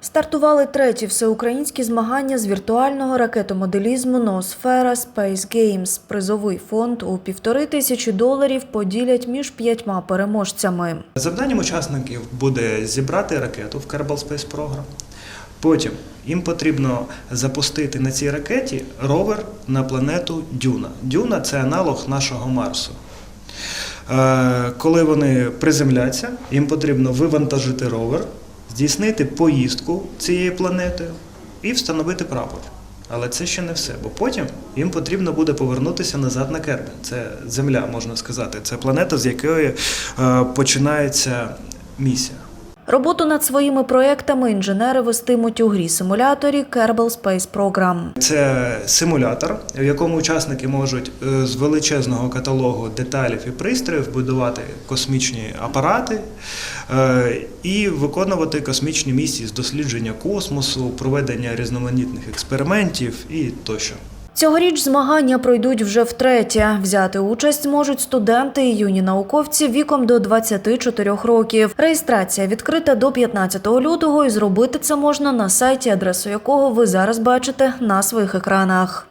Стартували треті всеукраїнські змагання з віртуального ракетомоделізму Ноосфера Space Games. Призовий фонд у півтори тисячі доларів поділять між п'ятьма переможцями. Завданням учасників буде зібрати ракету в Kerbal Space Program. Потім їм потрібно запустити на цій ракеті ровер на планету Дюна. Дюна це аналог нашого Марсу. Е, Коли вони приземляться, їм потрібно вивантажити ровер, здійснити поїздку цією планетою і встановити прапор. Але це ще не все, бо потім їм потрібно буде повернутися назад на Кербен. Це Земля, можна сказати. Це планета, з якої е, починається місія. Роботу над своїми проектами інженери вестимуть у грі симуляторі Kerbal Space Program. Це симулятор, в якому учасники можуть е, з величезного каталогу деталів і пристроїв будувати космічні апарати е, і виконувати космічні місії з дослідження космосу, проведення різноманітних експериментів і тощо. Цьогоріч змагання пройдуть вже втретє. Взяти участь можуть студенти і юні науковці віком до 24 років. Реєстрація відкрита до 15 лютого і зробити це можна на сайті, адресу якого ви зараз бачите на своїх екранах.